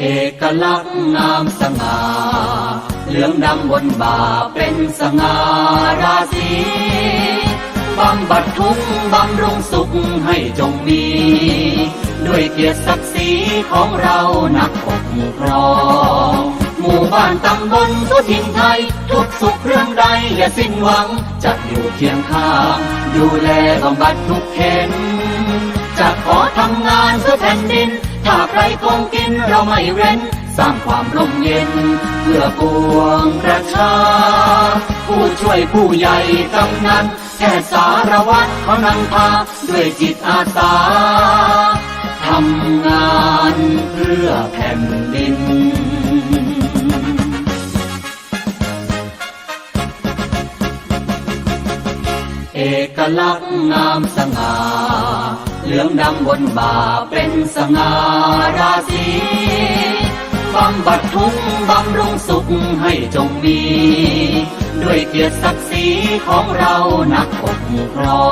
เอกลักษณ์งามสง่าเหลืองดำบนบ่าเป็นสง่าราศีบำบัดทุกบำรุงสุขให้จงมี ด้วยเกียรติศักดิ์ศรีของเรานักปกครองหมู่บ้านตำบลทุกถิ่นไทย ทุกสุขเรื่องใดอย่าสิ้นหวัง จะอยู่เคียงข้าง ดูแลบำบัดทุกเข็นจะขอทำงานเพื่อแผ่นดิน ถ้าใครคงกินเราไม่เว้น สร้างความร่มเย็น เพื่อปวงประชา ผู้ช่วยผู้ใหญ่กำนันแค่สารวัตรเขานำพาด้วยจิตอาสาทำงานเพื่อแผ่นดินเอกลักษณ์งามสง่า เหลืองดำบนบ่าเป็นสง่าราศีบำบัดทุกข์บำรุงสุขให้จงมี ด้วยเกียรติศักดิ์ศรีของเรานักปกครอ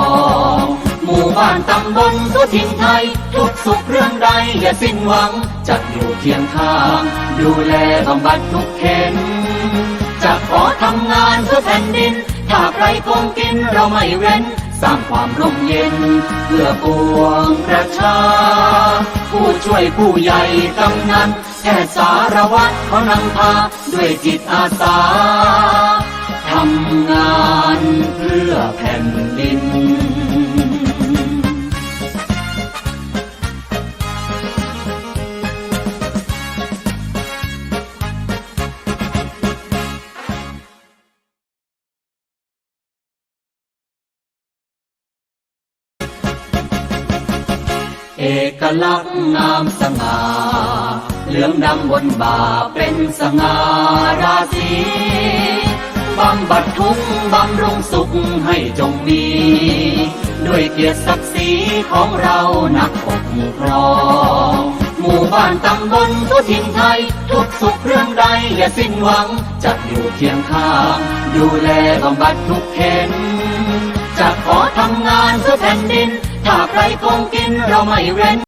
งหมู่บ้านตำบลทุกถิ่นไทย ทุกสุขเรื่องใดอย่าสิ้นหวังจะอยู่เคียงข้าง ดูแลบำบัดทุกเข็นจะขอทำงานเพื่อแผ่นดิน ถ้าใครคงกินเราไม่เว้น สร้างความร่มเย็น เพื่อปวงประชา ผู้ช่วยผู้ใหญ่กำนันแค่สารวัตรเขานำพาด้วยจิตอาสาทำงาน เอกลักษณ์งามสง่าเหลืองดำบนบ่าเป็นสง่าราศีบำบัดทุกข์บำรุงสุขให้จงมี ด้วยเกียรติศักดิ์ศรีของเรานักปกครองหมู่บ้านตำบลทุกถิ่นไทย ทุกสุขเรื่องใดอย่าสิ้นหวังจะอยู่เคียงข้าง ดูแลบำบัดทุกเข็นจะขอทำงานเพื่อแผ่นดิน ถ้าใครคงกินเราไม่เว้น